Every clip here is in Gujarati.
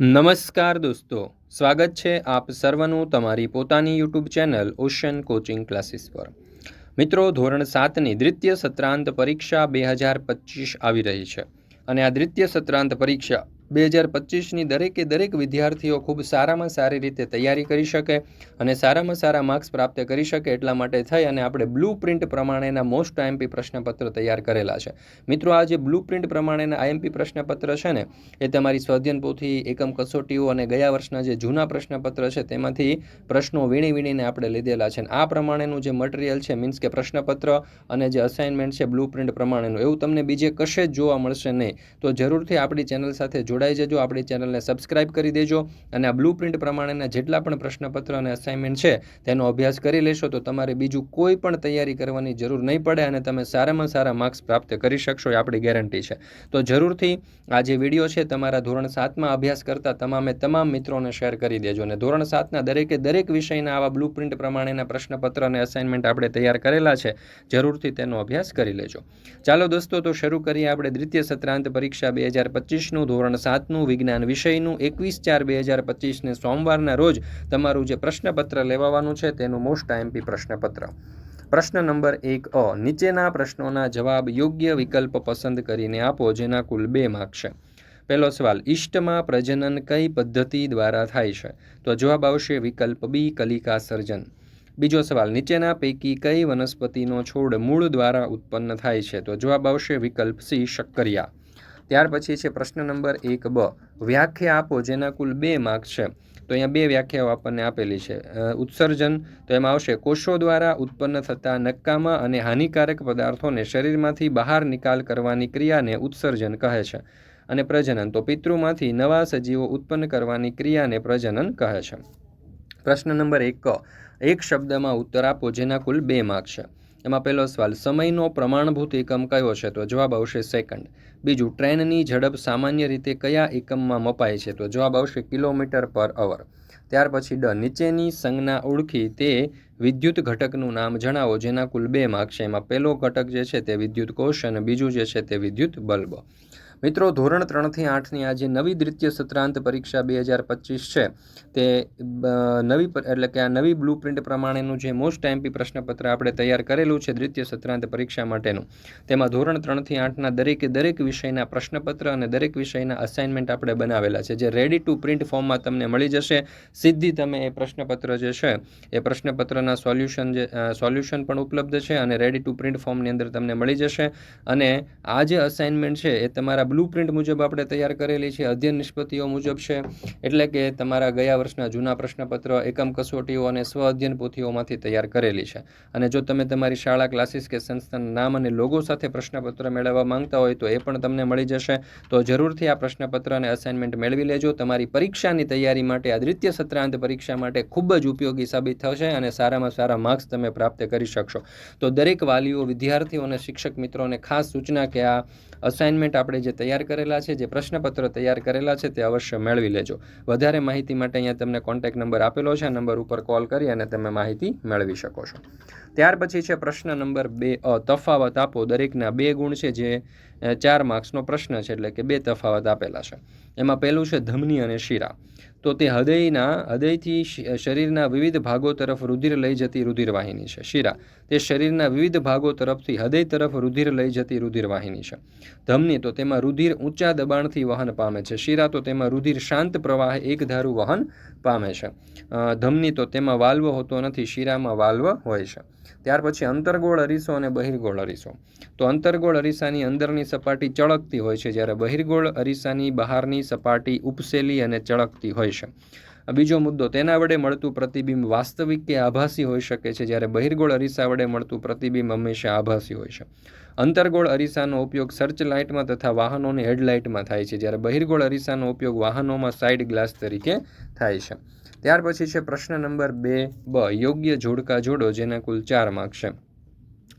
નમસ્કાર દોસ્તો, સ્વાગત છે આપ સર્વનું તમારી પોતાની YouTube channel ocean coaching classes પર. મિત્રો, ધોરણ સાતની દ્વિતીય સત્રાંત પરીક્ષા બે હજાર પચીસ આવી રહી છે. અને આ દ્વિતીય સત્રાંત પરીક્ષા બે હજાર પચીસની દરેકે દરેક વિદ્યાર્થીઓ ખૂબ સારામાં સારી રીતે તૈયારી કરી શકે અને સારામાં સારા માર્ક્સ પ્રાપ્ત કરી શકે એટલા માટે થઈ અને આપણે બ્લુ પ્રિન્ટ પ્રમાણેના મોસ્ટ આઈએમપી પ્રશ્નપત્ર તૈયાર કરેલા છે. મિત્રો, આ જે બ્લુ પ્રિન્ટ પ્રમાણેના આઈએમપી પ્રશ્નપત્ર છે ને, એ તમારી સ્વાધ્યન પોથી એકમ કસોટીઓ અને ગયા વર્ષના જે જૂના પ્રશ્નપત્ર છે તેમાંથી પ્રશ્નો વીણી વીણીને આપણે લીધેલા છે. આ પ્રમાણેનું જે મટીરિયલ છે, મીન્સ કે પ્રશ્નપત્ર અને જે અસાઇનમેન્ટ છે બ્લુ પ્રિન્ટ પ્રમાણેનું, એવું તમને બીજે કશે જ જોવા મળશે નહીં. તો જરૂરથી આપણી ચેનલ સાથે જોડાઈ જજો. આપણી ચેનલને સબસ્ક્રાઇબ કરી દેજો અને આ બ્લુ પ્રિન્ટ પ્રમાણેના જેટલા પણ પ્રશ્નપત્ર અને અસાઇનમેન્ટ છે, તેનો અભ્યાસ કરી લેશો તો તમારે બીજું કોઈ પણ તૈયારી કરવાની જરૂર નહીં પડે અને તમે સારામાં સારા માર્ક્સ પ્રાપ્ત કરી શકશો, એ આપણી ગેરંટી છે. તો જરૂરથી આ જે વીડિયો છે, તમારા ધોરણ સાતમાં અભ્યાસ કરતા તમામે તમામ મિત્રોને શેર કરી દેજો અને ધોરણ સાતના દરેકે દરેક વિષયના આવા બ્લુ પ્રિન્ટ પ્રમાણેના પ્રશ્નપત્ર અને અસાઇનમેન્ટ આપણે તૈયાર કરેલા છે, જરૂરથી તેનો અભ્યાસ કરી લેજો. ચાલો દોસ્તો, તો શરૂ કરીએ આપણે દ્વિતીય સત્રાંત પરીક્ષા બે હજાર પચીસનું ધોરણ સાતનું વિજ્ઞાન વિષયનું એકવીસ ચાર બે હજાર પચીસને સોમવારના રોજ તમારું જે પ્રશ્નપત્ર લેવાવાનું છે તેનું મોસ્ટ આઈએમપી પ્રશ્નપત્ર. પ્રશ્ન નંબર એક અ, નીચેના પ્રશ્નોના જવાબ યોગ્ય વિકલ્પ પસંદ કરીને આપો, જેના કુલ બે માર્ક છે. પહેલો સવાલ, ઈષ્ટમાં પ્રજનન કઈ પદ્ધતિ દ્વારા થાય છે? તો જવાબ આવશે વિકલ્પ બી, કલિકા સર્જન. બીજો સવાલ, નીચેના પૈકી કઈ વનસ્પતિનો છોડ મૂળ દ્વારા ઉત્પન્ન થાય છે? તો જવાબ આવશે વિકલ્પ સી, શક્કરિયા. ત્યાર પછી છે પ્રશ્ન નંબર એક બ. વ્યાખ્યા આપો, જેના કુલ બે માર્ક છે. તો અહીંયા બે વ્યાખ્યાઓ આપણને આપેલી છે. ઉત્સર્જન, તો એમાં આવશે, કોષો દ્વારા ઉત્પન્ન થતા નક્કામાં અને હાનિકારક પદાર્થોને શરીરમાંથી બહાર નિકાલ કરવાની ક્રિયાને ઉત્સર્જન કહે છે અને પ્રજનન. તો પિતૃમાંથી નવા સજીવો ઉત્પન્ન કરવાની ક્રિયાને પ્રજનન કહે છે. પ્રશ્ન નંબર એક એક શબ્દમાં ઉત્તર આપો, જેના કુલ બે માર્ક છે. એમાં પહેલો સવાલ, સમયનો પ્રમાણભૂત એકમ કયો છે? તો જવાબ આવશે સેકન્ડ બીજું, ટ્રેનની ઝડપ સામાન્ય રીતે કયા એકમમાં મપાય છે? તો જવાબ આવશે કિલોમીટર પર અવર. ત્યાર પછી ડ, નીચેની સંજ્ઞા ઓળખી તે વિદ્યુત ઘટકનું નામ જણાવો, જેના કુલ બે માર્ક છે. એમાં પહેલો ઘટક જે છે તે વિદ્યુત કોષ અને બીજું જે છે તે વિદ્યુત બલ્બ. મિત્રો, ધોરણ ત્રણથી આઠની આ જે નવી દ્વિતીય સત્રાંત પરીક્ષા બે હજાર પચીસ છે. તે નવી એટલે કે આ નવી બ્લુ પ્રિન્ટ પ્રમાણેનું જે મોસ્ટ એમપી પ્રશ્નપત્ર આપણે તૈયાર કરેલું છે દ્વિતીય સત્રાંત પરીક્ષા માટેનું. તેમાં ધોરણ ત્રણથી આઠના દરેકે દરેક વિષયના પ્રશ્નપત્ર અને દરેક વિષયના અસાઇનમેન્ટ આપણે બનાવેલા છે, જે રેડી ટુ પ્રિન્ટ ફોર્મમાં તમને મળી જશે. સીધી તમે એ પ્રશ્નપત્ર જે છે, એ પ્રશ્નપત્રના સોલ્યુશન જે સોલ્યુશન પણ ઉપલબ્ધ છે અને રેડી ટુ પ્રિન્ટ ફોર્મની અંદર તમને મળી જશે. અને આ જે અસાઇનમેન્ટ છે, એ તમારા બ્લુ પ્રિન્ટ મુજબ આપણે તૈયાર કરેલી છે, અધ્યયન નિષ્પત્તિઓ મુજબ છે. એટલે કે તમારા ગયા વર્ષના જૂના પ્રશ્નપત્ર, એકમ કસોટીઓ અને સ્વ અધ્યયન પોથીઓમાંથી તૈયાર કરેલી છે. અને જો તમે તમારી શાળા ક્લાસીસ કે સંસ્થાના નામ અને લોગો સાથે પ્રશ્નપત્ર મેળવવા માંગતા હોય તો એ પણ તમને મળી જશે. તો જરૂરથી આ પ્રશ્નપત્ર અને અસાઇનમેન્ટ મેળવી લેજો. તમારી પરીક્ષાની તૈયારી માટે આ દ્વિતીય સત્રાંત પરીક્ષા માટે ખૂબ જ ઉપયોગી સાબિત થશે અને સારામાં સારા માર્ક્સ તમે પ્રાપ્ત કરી શકશો. તો દરેક વાલીઓ, વિદ્યાર્થીઓ અને શિક્ષક મિત્રોને ખાસ સૂચના કે આ અસાઇનમેન્ટ આપણે જે તૈયાર કરેલા છે, જે પ્રશ્નપત્ર તૈયાર કરેલા છે, તે અવશ્ય મેળવી લેજો. વધારે માહિતી માટે અહીંયા તમને કોન્ટેક નંબર આપેલો છે નંબર ઉપર કોલ કરી અને તમે માહિતી મેળવી શકો છો. ત્યાર પછી છે પ્રશ્ન નંબર બે તફાવત આપો. દરેકના બે ગુણ છે, જે ચાર માર્ક્સનો પ્રશ્ન છે, એટલે કે બે તફાવત આપેલા છે. એમાં પહેલું છે ધમની અને શિરા. તો તે હૃદયના, હૃદયથી શરીરના વિવિધ ભાગો તરફ રુધિર લઈ જતી રુધિરવાહિની છે. શિરા, તે શરીરના વિવિધ ભાગો તરફથી હૃદય તરફ રુધિર લઈ જતી રુધિરવાહિની છે. ધમની, તો તેમાં રુધિર ઊંચા દબાણથી વહન પામે છે. શિરા, તો તેમાં રુધિર શાંત પ્રવાહે, એકધારું વહન પામે છે. ધમની, તો તેમાં વાલ્વ હોતો નથી, શિરામાં વાલ્વ હોય છે. ત્યાર પછી અંતરગોળ અરીસો અને બહિર્ગોળ અરીસો. તો અંતરગોળ અરીસાની અંદરની સપાટી ચળકતી હોય છે. જ્યારે બહિર્ગોળ અરીસાની બહારની સપાટી ઉપસેલી અને ચળકતી હોય છે. બીજો મુદ્દો, તેના વડે મળતું પ્રતિબિંબ વાસ્તવિક કે આભાસી હોઈ શકે છે? જ્યારે બહિર્ગોળ અરીસા વડે મળતું પ્રતિબિંબ હંમેશા આભાસી હોય છે. અંતરગોળ અરીસાનો ઉપયોગ સર્ચ લાઇટમાં તથા વાહનોની હેડલાઇટમાં થાય છે, જ્યારે બહિર્ગોળ અરીસાનો ઉપયોગ વાહનોમાં સાઇડ ગ્લાસ તરીકે થાય છે. ત્યાર પછી છે પ્રશ્ન નંબર બે, બ, યોગ્ય જોડકા જોડો, જેના કુલ ચાર માર્ક છે.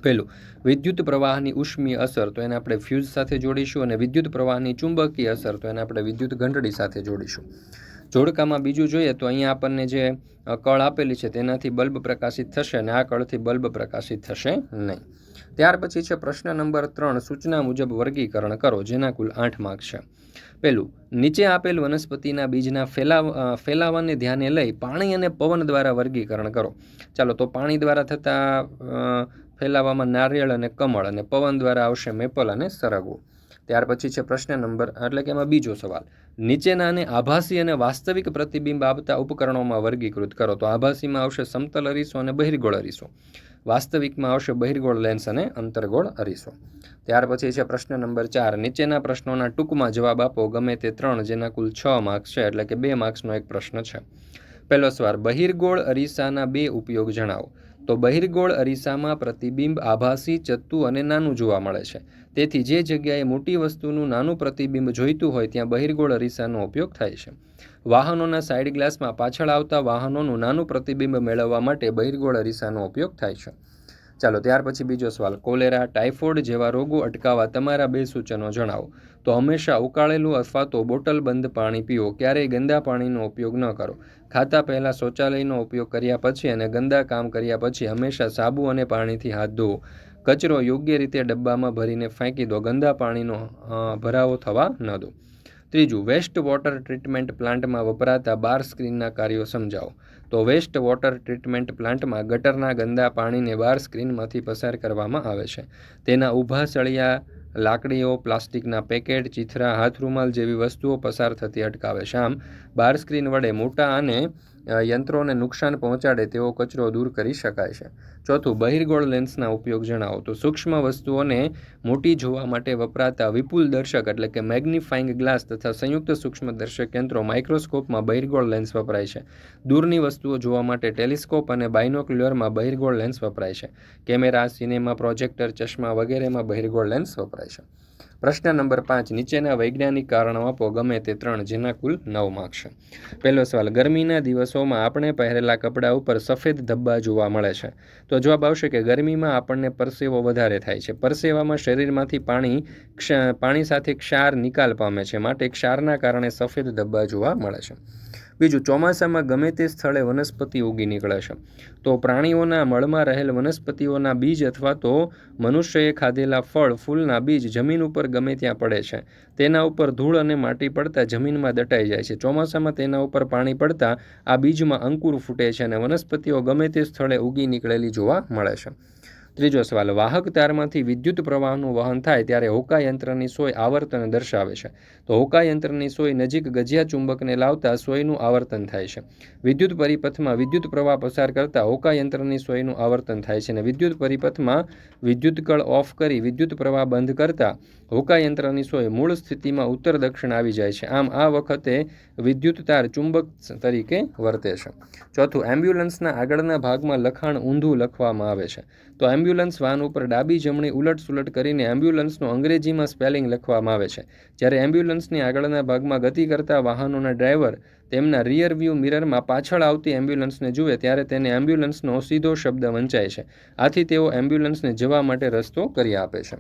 પહેલું, વિદ્યુત પ્રવાહની ઉષ્મીય અસર, તો એને આપણે ફ્યુઝ સાથે જોડીશું અને વિદ્યુત પ્રવાહની ચુંબકીય અસર, તો એને આપણે વિદ્યુત ઘંટડી સાથે જોડીશું. જોડકામાં બીજું જોઈએ તો અહીંયા આપણને જે કળ આપેલી છે તેનાથી બલ્બ પ્રકાશિત થશે અને આ કળથી બલ્બ પ્રકાશિત થશે નહીં. ત્યાર પછી છે પ્રશ્ન નંબર ત્રણ, સૂચના મુજબ વર્ગીકરણ કરો, જેના કુલ આઠ માર્ક છે. પહેલું, નીચે આપેલ વનસ્પતિના બીજના ફેલાવ ફેલાવાને ધ્યાને લઈ પાણી અને પવન દ્વારા વર્ગીકરણ કરો. ચાલો, તો પાણી દ્વારા થતા ફેલાવામાં નારિયેળ અને કમળ અને પવન દ્વારા આવશે મેપલ અને સરગવો. ત્યાર પછી છે પ્રશ્ન નંબર, એટલે કે એમાં બીજો સવાલ. નીચેના અને આભાસી અને વાસ્તવિક પ્રતિબિંબ આપતા ઉપકરણોમાં વર્ગીકૃત કરો. તો આભાસીમાં આવશે સમતલ અરીસો અને બહિર્ગોળ અરીસો. વાસ્તવિકમાં આવશે બહિર્ગોળ લેન્સ અને અંતર્ગોળ અરીસો. ત્યાર પછી છે પ્રશ્ન નંબર ચાર. નીચેના પ્રશ્નોના ટૂંકમાં જવાબ આપો. ગમે તે ત્રણ, જેના કુલ છ માર્ક્સ છે, એટલે કે બે માર્ક્સનો એક પ્રશ્ન છે. પહેલો સવાલ, બહિર્ગોળ અરીસાના બે ઉપયોગ જણાવો. તો બહિર્ગોળ અરીસામાં પ્રતિબિંબ આભાસી, ચત્તુ અને નાનું જોવા મળે છે. તેથી જે જગ્યાએ મોટી વસ્તુનું નાનું પ્રતિબિંબ જોઈતું હોય ત્યાં બહિર્ગોળ અરીસાનો ઉપયોગ થાય છે. વાહનોના સાઇડ ગ્લાસમાં પાછળ આવતા વાહનોનું નાનું પ્રતિબિંબ મેળવવા માટે બહિર્ગોળ અરીસાનો ઉપયોગ થાય છે. ચાલો, ત્યાર પછી બીજો સવાલ. કોલેરા, ટાઇફોઇડ જેવા રોગો અટકાવવા તમારા બે સૂચનો જણાવો. તો હંમેશા ઉકાળેલું અથવા તો બોટલ બંધ પાણી પીવો. ક્યારેય ગંદા પાણીનો ઉપયોગ ન કરો. ખાતા પહેલાં શૌચાલયનો ઉપયોગ કર્યા પછી અને ગંદા કામ કર્યા પછી હંમેશા સાબુ અને પાણીથી હાથ ધોવો. કચરો યોગ્ય રીતે ડબ્બામાં ભરીને ફેંકી દો. ગંદા પાણીનો ભરાવો થવા ન દો. ત્રીજું વેસ્ટ વોટર ટ્રીટમેન્ટ પ્લાન્ટમાં વપરાતા બાર સ્ક્રીનના કાર્યો સમજાવો. તો વેસ્ટ વોટર ટ્રીટમેન્ટ પ્લાન્ટમાં ગટરના ગંદા પાણીને બાર સ્ક્રીનમાંથી પસાર કરવામાં આવે છે. તેના ઊભા સળિયા લાકડીઓ, પ્લાસ્ટિકના પેકેટ, ચીથરા હાથ રૂમાલ જેવી વસ્તુઓ પસાર થતી અટકાવે છે. આમ, બાર સ્ક્રીન વડે મોટા અને યંત્રોને નુકસાન પહોંચાડે તેવો કચરો દૂર કરી શકાય છે. ચોથું, બહિર્ગોળ લેન્સના ઉપયોગ જણાવો. તો સૂક્ષ્મ વસ્તુઓને મોટી જોવા માટે વપરાતા વિપુલ દર્શક એટલે કે મેગ્નિફાઇંગ ગ્લાસ તથા સંયુક્ત સૂક્ષ્મ દર્શક યંત્રો માઇક્રોસ્કોપમાં બહિર્ગોળ લેન્સ વપરાય છે. દૂરની વસ્તુઓ જોવા માટે ટેલિસ્કોપ અને બાયનોક્યુલરમાં બહિર્ગોળ લેન્સ વપરાય છે. કેમેરા, સિનેમા પ્રોજેક્ટર, ચશ્મા વગેરેમાં બહિર્ગોળ લેન્સ વપરાય છે. પ્રશ્ન નંબર પાંચ, નીચેના વૈજ્ઞાનિક કારણો આપો, ગમે તે ત્રણ, જેના કુલ નવ માર્ક્સ પહેલો સવાલ, ગરમીના દિવસોમાં આપણે પહેરેલા કપડાં ઉપર સફેદ ધબ્બા જોવા મળે છે. તો જવાબ આવશે કે ગરમીમાં આપણને પરસેવો વધારે થાય છે. પરસેવામાં શરીરમાંથી પાણી પાણી સાથે ક્ષાર નિકાલ પામે છે. માટે ક્ષારના કારણે સફેદ ધબ્બા જોવા મળે છે. બીજું, ચોમાસામાં ગમે તે સ્થળે વનસ્પતિ ઉગી નીકળે છે. તો પ્રાણીઓના મળમાં રહેલ વનસ્પતિઓના બીજ અથવા તો મનુષ્યએ ખાધેલા ફળ, ફૂલના બીજ જમીન ઉપર ગમે ત્યાં પડે છે. તેના ઉપર ધૂળ અને માટી પડતા જમીનમાં દટાઈ જાય છે. ચોમાસામાં તેના ઉપર પાણી પડતા આ બીજમાં અંકુર ફૂટે છે અને વનસ્પતિઓ ગમે તે સ્થળે ઉગી નીકળેલી જોવા મળે છે. ત્રીજો સવાલ, વાહક તારમાંથી વિદ્યુત પ્રવાહનું વહન થાય ત્યારે હોકા યંત્રની સોય આવર્તન દર્શાવે છે. તો હોકા યંત્રની સોય નજીક ગજિયા ચુંબકને લાવતા સોયનું આવર્તન થાય છે. વિદ્યુત પરિપથમાં વિદ્યુત પ્રવાહ પસાર કરતા હોકા યંત્રની સોયનું આવર્તન થાય છે અને વિદ્યુત પરિપથમાં વિદ્યુત કળ ઓફ કરી વિદ્યુત પ્રવાહ બંધ કરતા હોકા યંત્રની સોય મૂળ સ્થિતિમાં ઉત્તર દક્ષિણ આવી જાય છે. આમ આ વખતે વિદ્યુત તાર ચુંબક તરીકે વર્તે છે. ચોથું, એમ્બ્યુલન્સના આગળના ભાગમાં લખાણ ઊંધું લખવામાં આવે છે. તો એમ્બ્યુલન્સ વાન ઉપર ડાબી જમણી ઉલટ સુલટ કરીને એમ્બ્યુલન્સનું અંગ્રેજીમાં સ્પેલિંગ લખવામાં આવે છે. જ્યારે એમ્બ્યુલન્સની આગળના ભાગમાં ગતિ કરતા વાહનોના ડ્રાઈવર તેમના રિયર વ્યૂ મિરરમાં પાછળ આવતી એમ્બ્યુલન્સને જુએ ત્યારે તેને એમ્બ્યુલન્સનો સીધો શબ્દ વંચાય છે. આથી તેઓ એમ્બ્યુલન્સને જવા માટે રસ્તો કરી આપે છે.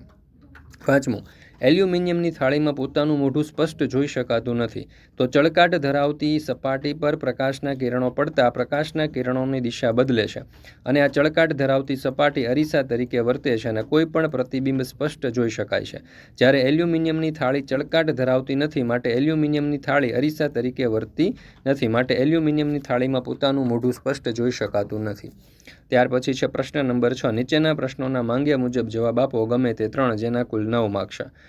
પાંચમું એલ્યુમિનિયમની થાળીમાં પોતાનું મોઢું સ્પષ્ટ જોઈ શકાતું નથી. તો ચળકાટ ધરાવતી સપાટી પર પ્રકાશના કિરણો પડતા પ્રકાશના કિરણોની દિશા બદલે છે. અને આ ચળકાટ ધરાવતી સપાટી અરીસા તરીકે વર્તે છે અને કોઈ પણ પ્રતિબિંબ સ્પષ્ટ જોઈ શકાય છે. જ્યારે એલ્યુમિનિયમની થાળી ચળકાટ ધરાવતી નથી માટે એલ્યુમિનિયમની થાળી અરીસા તરીકે વર્તી નથી માટે એલ્યુમિનિયમની થાળીમાં પોતાનું મોઢું સ્પષ્ટ જોઈ શકાતું નથી. ત્યાર પછી છે પ્રશ્ન નંબર છ. નીચેના પ્રશ્નોના માંગ્યા મુજબ જવાબ આપો. ગમે તે ત્રણ, જેના કુલ નવ માર્ક્સ છે.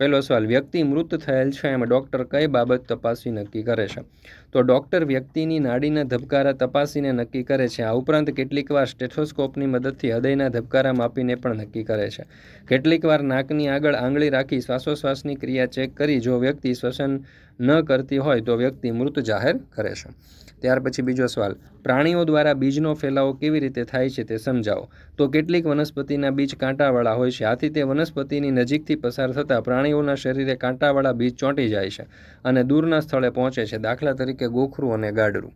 પહેલો સવાલ વ્યક્તિ મૃત થયેલ છે, એમ ડૉક્ટર કઈ બાબત તપાસી નક્કી કરે છે? તો ડૉક્ટર વ્યક્તિની નાડીના ધબકારા તપાસીને નક્કી કરે છે. આ ઉપરાંત કેટલીકવાર સ્ટેથોસ્કોપની મદદથી હૃદયના ધબકારા માપીને પણ નક્કી કરે છે. કેટલીકવાર નાકની આગળ આંગળી રાખી શ્વાસોશ્વાસની ક્રિયા ચેક કરી જો વ્યક્તિ શ્વસન ન કરતી હોય તો વ્યક્તિ મૃત જાહેર કરે છે. ત્યાર પછી બીજો સવાલ, પ્રાણીઓ દ્વારા બીજનો ફેલાવો કેવી રીતે થાય છે તે સમજાવો. તો કેટલીક વનસ્પતિના બીજ કાંટાવાળા હોય છે. આથી તે વનસ્પતિની નજીકથી પસાર થતાં પ્રાણી પ્રાણીઓના શરીરે કાંટાવાળા બીજ ચોંટી જાય છે અને દૂરના સ્થળે પહોંચે છે. દાખલા તરીકે ગોખરું અને ગાડરું.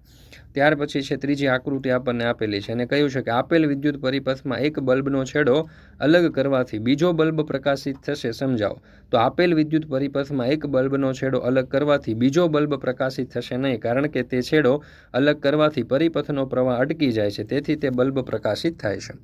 ત્યાર પછી છે ત્રીજી આકૃતિ આપણને આપેલી છે અને કહ્યું છે કે આપેલ વિદ્યુત પરિપથમાં એક બલ્બનો છેડો અલગ કરવાથી બીજો બલ્બ પ્રકાશિત થશે. સમજાવો. તો આપેલ વિદ્યુત પરિપથમાં એક બલ્બનો છેડો અલગ કરવાથી બીજો બલ્બ પ્રકાશિત થશે નહીં, કારણ કે તે છેડો અલગ કરવાથી પરિપથનો પ્રવાહ અટકી જાય છે, તેથી તે બલ્બ પ્રકાશિત થાય છે.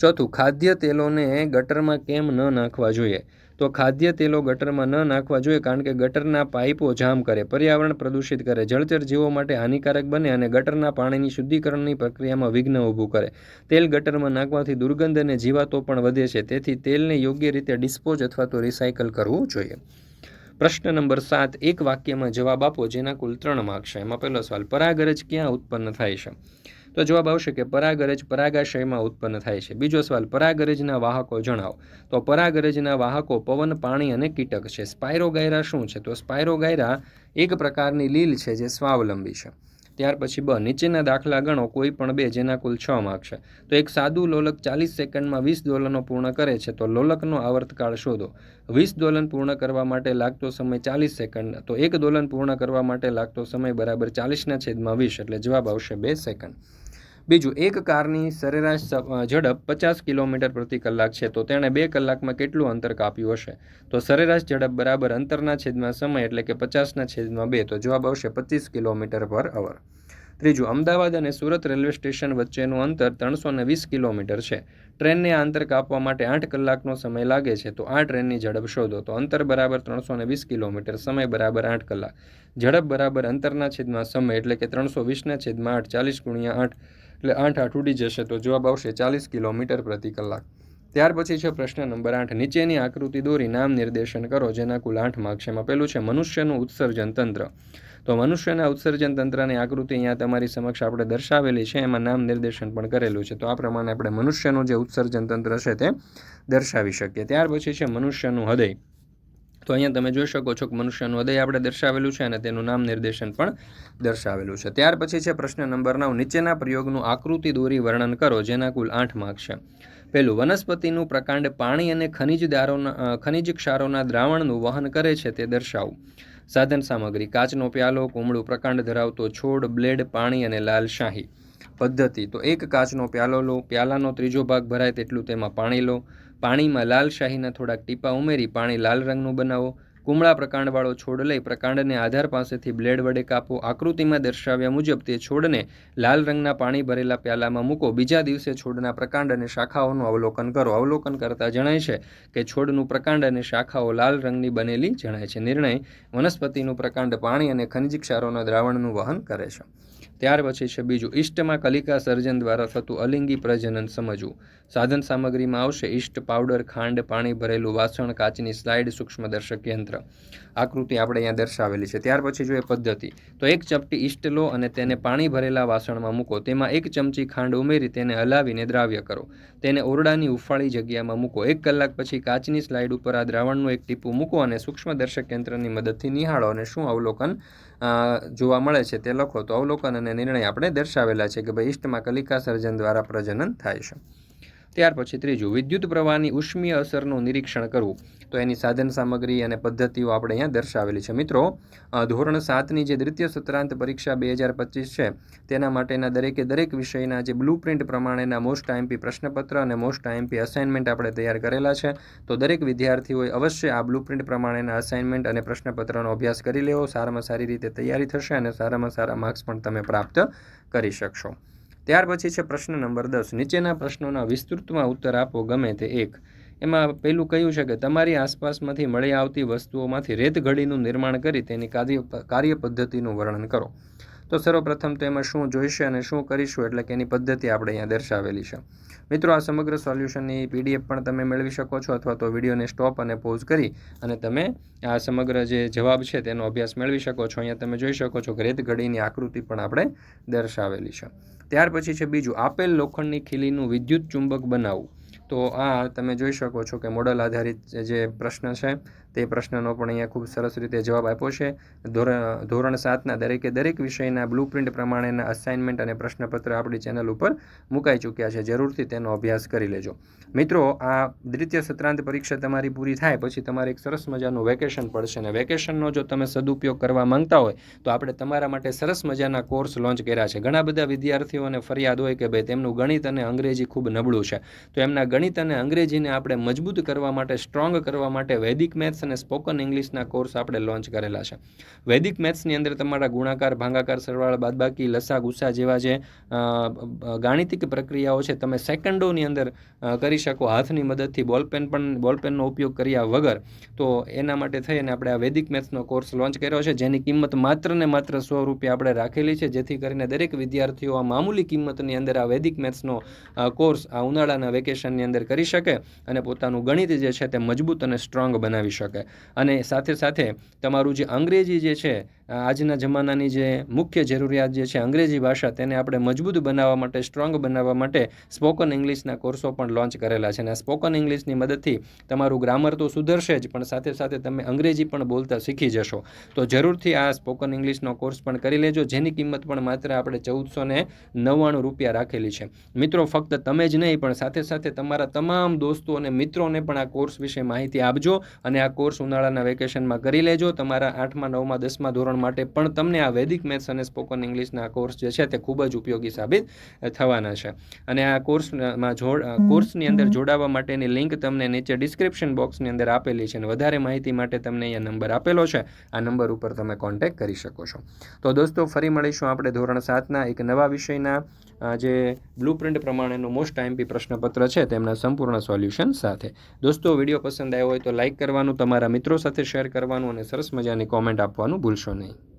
ચોથું, ખાદ્ય તેલોને ગટરમાં કેમ ન નાખવા જોઈએ? તો ખાદ્ય તેલો ગટરમાં ન નાખવા જોઈએ કારણ કે ગટરના પાઇપો જામ કરે, પર્યાવરણ પ્રદૂષિત કરે, જળચર જીવો માટે હાનિકારક બને અને ગટરના પાણીની શુદ્ધિકરણની પ્રક્રિયામાં વિઘ્ન ઊભું કરે. તેલ ગટરમાં નાખવાથી દુર્ગંધ અને જીવાતો પણ વધે છે, તેથી તેલને યોગ્ય રીતે ડિસ્પોઝ અથવા તો રિસાયકલ કરવું જોઈએ. પ્રશ્ન નંબર સાત, એક વાક્યમાં જવાબ આપો, જેના કુલ ત્રણ માર્ક છે. એમાં પહેલો સવાલ, પરાગરજ ક્યાં ઉત્પન્ન થાય છે? તો જવાબ આવશે કે પરાગરજ પરાગાશયમાં ઉત્પન્ન થાય છે. બીજો સવાલ, પરાગરજના વાહકો જણાવો. તો પરાગરજના વાહકો પવન, પાણી અને કીટક છે. સ્પાયરોગાયરા શું છે? તો સ્પાયરોગાયરા એક પ્રકારની લીલ છે જે સ્વાવલંબી છે. ત્યાર પછી બ, નીચેના દાખલા ગણો, કોઈ પણ બે જેના કુલ છ માર્ક છે. તો એક સાદું લોલક ચાલીસ સેકન્ડમાં વીસ દોલનો પૂર્ણ કરે છે. તો લોલકનો આવર્તકાળ શોધો. વીસ દોલન પૂર્ણ કરવા માટે લાગતો સમય ચાલીસ સેકન્ડ. તો એક દોલન પૂર્ણ કરવા માટે લાગતો સમય બરાબર ચાલીસના છેદમાં વીસ, એટલે જવાબ આવશે બે સેકન્ડ. બીજું, એક કારની સરેરાશ ઝડપ પચાસ કિલોમીટર પ્રતિ કલાક છે, તો તેણે બે કલાકમાં કેટલું અંતર કાપ્યું હશે? તો સરેરાશ ઝડપ બરાબર અંતરના છેદમાં સમય એટલે કે પચાસના છેદમાં બે, તો જવાબ આવશે પચીસ કિલોમીટર પર અવર. ત્રીજું, અમદાવાદ અને સુરત રેલવે સ્ટેશન વચ્ચેનું અંતર ત્રણસો ને વીસ કિલોમીટર છે. ટ્રેનને આ અંતર કાપવા માટે આઠ કલાકનો સમય લાગે છે, તો આ ટ્રેનની ઝડપ શોધો, તો અંતર બરાબર ત્રણસો ને વીસ કિલોમીટર, સમય બરાબર આઠ કલાક. ઝડપ બરાબર અંતરના છેદમાં સમય એટલે કે ત્રણસો વીસના છેદમાં આઠ, ચાલીસ ગુણ્યા આઠ એટલે આઠ આઠ ઉડી જશે તો જવાબ આવશે ચાલીસ કિલોમીટર પ્રતિ કલાક. ત્યાર પછી છે પ્રશ્ન નંબર આઠ. નીચેની આકૃતિ દોરી નામ નિર્દેશન કરો, જેના કુલ આઠ માર્ક છે એમાં પેલું છે. મનુષ્યનું ઉત્સર્જન તંત્ર. તો મનુષ્યના ઉત્સર્જન તંત્રની આકૃતિ અહીંયા તમારી સમક્ષ આપણે દર્શાવેલી છે. એમાં નામ નિર્દેશન પણ કરેલું છે. તો આ પ્રમાણે આપણે મનુષ્યનું જે ઉત્સર્જન તંત્ર છે તે દર્શાવી શકીએ. ત્યાર પછી છે મનુષ્યનું હૃદય. તો અહીંયા તમે જોઈ શકો છો કે મનુષ્યનું હૃદય આપણે દર્શાવેલું છે અને તેનું નામ નિર્દેશન પણ દર્શાવેલું છે. ત્યાર પછી છે પ્રશ્ન નંબર નવ. નીચેના પ્રયોગનું આકૃતિ દોરી વર્ણન કરો, જેના કુલ આઠ માર્ક છે. પહેલું, વનસ્પતિનું પ્રકાંડ પાણી અને ખનિજ દારોના ખનિજ ક્ષારોના દ્રાવણનું વહન કરે છે તે દર્શાવું. સાધન સામગ્રી, કાચનો પ્યાલો, કુમળું પ્રકાંડ ધરાવતો છોડ, બ્લેડ, પાણી અને લાલ શાહી. પદ્ધતિ, તો એક કાચનો પ્યાલો લો, પ્યાલાનો ત્રીજો ભાગ ભરાય તેટલું તેમાં પાણી લો. પાણીમાં લાલ શાહીના થોડાક ટીપા ઉમેરી પાણી લાલ રંગનું બનાવો. કુમળા પ્રકાંડવાળો છોડ લઈ પ્રકાંડને આધાર પાસેથી બ્લેડ વડે કાપો. આકૃતિમાં દર્શાવ્યા મુજબ તે છોડને લાલ રંગના પાણી ભરેલા પ્યાલામાં મૂકો. બીજા દિવસે છોડના પ્રકાંડ અને શાખાઓનું અવલોકન કરો. અવલોકન કરતા જણાય છે કે છોડનું પ્રકાંડ અને શાખાઓ લાલ રંગની બનેલી જણાય છે. નિર્ણય વનસ્પતિનું પ્રકાંડ પાણી અને ખનિજ ક્ષારોના દ્રાવણનું વહન કરે છે. ત્યાર પછી છે બીજું. ઇષ્ટમાં કલિકા સર્જન દ્વારા થતું અલિંગી પ્રજનન સમજવું. સાધન સામગ્રીમાં આવશે. ઇષ્ટ પાવડર, ખાંડ, પાણી ભરેલું વાસણ, કાચની સ્લાઇડ, સૂક્ષ્મદર્શક યંત્ર. આકૃતિ આપણે અહીંયા દર્શાવેલી છે. ત્યાર પછી જોઈએ પદ્ધતિ. તો એક ચપટી ઇષ્ટ લો અને તેને પાણી ભરેલા વાસણમાં મૂકો. તેમાં એક ચમચી ખાંડ ઉમેરી તેને હલાવીને દ્રાવ્ય કરો. તેને ઓરડાની ઉફાળી જગ્યામાં મૂકો. એક કલાક પછી કાચની સ્લાઇડ ઉપર આ દ્રાવણનું એક ટીપું મૂકો અને સૂક્ષ્મદર્શક યંત્રની મદદથી નિહાળો અને શું અવલોકન જોવા મળે છે તે લખો. તો અવલોકન અને નિર્ણય આપણે દર્શાવેલા છે કે ભાઈ ઇષ્ટમાં કલિકા સર્જન દ્વારા પ્રજનન થાય છે. ત્યાર પછી ત્રીજું, વિદ્યુત પ્રવાહની ઉષ્મીય અસરનું નિરીક્ષણ કરવું. તો એની સાધન સામગ્રી અને પદ્ધતિઓ આપણે અહીંયા દર્શાવેલી છે. મિત્રો ધોરણ સાતની જે દ્વિતીય સત્રાંત પરીક્ષા બે હજાર પચીસ છે, તેના માટેના દરેકે દરેક વિષયના જે બ્લુ પ્રિન્ટ પ્રમાણેના મોસ્ટ આઈએમપી પ્રશ્નપત્ર અને મોસ્ટ આઈએમપી અસાઇનમેન્ટ આપણે તૈયાર કરેલા છે. તો દરેક વિદ્યાર્થીઓએ અવશ્ય આ બ્લુ પ્રિન્ટ પ્રમાણેના અસાઇનમેન્ટ અને પ્રશ્નપત્રનો અભ્યાસ કરી લેવો. સારામાં સારી રીતે તૈયારી થશે અને સારામાં સારા માર્ક્સ પણ તમે પ્રાપ્ત કરી શકશો. ત્યાર પછી છે પ્રશ્ન નંબર દસ. નીચેના પ્રશ્નોના વિસ્તૃતમાં ઉત્તર આપો, ગમે તે એક. એમાં પહેલું કહ્યું છે કે તમારી આસપાસમાંથી મળી આવતી વસ્તુઓમાંથી રેત ઘડીનું નિર્માણ કરી તેની કાર્ય કાર્ય પદ્ધતિનું વર્ણન કરો. તો સર્વપ્રથમ તો એમાં શું જોઈશે અને શું કરીશું એટલે કે એની પદ્ધતિ આપણે અહીંયા દર્શાવેલી છે. મિત્રો, આ સમગ્ર સોલ્યુશનની પીડીએફ પણ તમે મેળવી શકો છો અથવા તો વિડીયોને સ્ટોપ અને પોઝ કરી અને તમે આ સમગ્ર જે જવાબ છે તેનો અભ્યાસ મેળવી શકો છો. અહીંયા તમે જોઈ શકો છો કે રેત ઘડીની આકૃતિ પણ આપણે દર્શાવેલી છે. ત્યાર પછી છે બીજું, આપેલ લોખંડની ખીલીનું વિદ્યુત ચુંબક બનાવવું. તો આ તમે જોઈ શકો છો કે મોડલ આધારિત જે પ્રશ્ન છે તે પ્રશ્નનો પણ અહીંયા ખૂબ સરસ રીતે જવાબ આપ્યો છે. ધોરણ ધોરણ સાતના દરેકે દરેક વિષયના બ્લુ પ્રિન્ટ પ્રમાણેના અસાઇનમેન્ટ અને પ્રશ્નપત્ર આપણી ચેનલ ઉપર મુકાઈ ચૂક્યા છે. જરૂરથી તેનો અભ્યાસ કરી લેજો. મિત્રો, આ દ્વિતીય સત્રાંત પરીક્ષા તમારી પૂરી થાય પછી તમારે એક સરસ મજાનું વેકેશન પડશે અને વેકેશનનો જો તમે સદુપયોગ કરવા માંગતા હોય તો આપણે તમારા માટે સરસ મજાના કોર્સ લોન્ચ કર્યા છે. ઘણા બધા વિદ્યાર્થીઓને ફરિયાદ હોય કે ભાઈ તેમનું ગણિત અને અંગ્રેજી ખૂબ નબળું છે. તો એમના ગણિત અને અંગ્રેજીને આપણે મજબૂત કરવા માટે સ્ટ્રોંગ કરવા માટે, વૈદિક મેથ્સ અને સ્પોકન ઇંગ્લિશના કોર્સ આપણે લોન્ચ કરેલા છે. વૈદિક મેથ્સની અંદર તમારા ગુણાકાર, ભાંગાકાર, સરવાળા, બાદબાકી, લસા, ગુસ્સા જેવા જે ગાણિતિક પ્રક્રિયાઓ છે, તમે સેકન્ડોની અંદર કરી શકો હાથની મદદથી બોલપેન પણ બોલપેનનો ઉપયોગ કર્યા વગર. તો એના માટે થઈને આપણે આ વૈદિક મેથ્સનો કોર્સ લોન્ચ કર્યો છે, જેની કિંમત માત્ર ને માત્ર સો રૂપિયા આપણે રાખેલી છે, જેથી કરીને દરેક વિદ્યાર્થીઓ આ મામૂલી કિંમતની અંદર આ વૈદિક મેથ્સનો કોર્સ આ ઉનાળાના વેકેશનની અંદર કરી શકે અને પોતાનું ગણિત જે છે તે મજબૂત અને સ્ટ્રોંગ બનાવી શકે. અને સાથે સાથે તમારું જે અંગ્રેજી જે છે આજના જમાનાની જે મુખ્ય જરૂરિયાત જે છે અંગ્રેજી ભાષા તેને આપણે મજબૂત બનાવવા માટે, સ્ટ્રોંગ બનાવવા માટે સ્પોકન ઇંગ્લિશના કોર્સો પણ લોન્ચ કરેલા છે. અને સ્પોકન ઇંગ્લિશની મદદથી તમારું ગ્રામર તો સુધરશે જ, પણ સાથે સાથે તમે અંગ્રેજી પણ બોલતા શીખી જશો. તો જરૂરથી આ સ્પોકન ઇંગ્લિશનો કોર્સ પણ કરી લેજો, જેની કિંમત પણ માત્ર આપણે ચૌદસો ને નવ્વાણું રૂપિયા રાખેલી છે. મિત્રો, ફક્ત તમે જ નહીં, પણ સાથે સાથે તમારા તમામ દોસ્તો અને મિત્રોને પણ આ કોર્સ વિશે માહિતી આપજો અને આ કોર્સ ઉનાળાના વેકેશનમાં કરી લેજો. તમારા આઠમા, નવમા, દસમા ધોરણ માટે પણ તમને આ વૈદિક મેથ્સ અને સ્પોકન ઇંગ્લિશના કોર્સ જે છે તે ખૂબ જ ઉપયોગી સાબિત થવાના છે. અને આ કોર્સમાં જોડ કોર્સની અંદર જોડાવા માટેની લિંક તમને નીચે ડિસ્ક્રિપ્શન બોક્સની અંદર આપેલી છે અને વધારે માહિતી માટે તમને અહીંયા નંબર આપેલો છે. આ નંબર ઉપર તમે કોન્ટેક્ટ કરી શકો છો. તો દોસ્તો, ફરી મળીશું આપણે ધોરણ સાતના એક નવા વિષયના જે બ્લુ પ્રિન્ટ પ્રમાણેનું મોસ્ટ આઈએમપી પ્રશ્નપત્ર છે, તેમના સંપૂર્ણ સોલ્યુશન સાથે. દોસ્તો, વીડિયો પસંદ આવ્યો હોય તો લાઇક કરવાનું, તમારા મિત્રો સાથે શેર કરવાનું અને સરસ મજાની કોમેન્ટ આપવાનું ભૂલશો નહીં.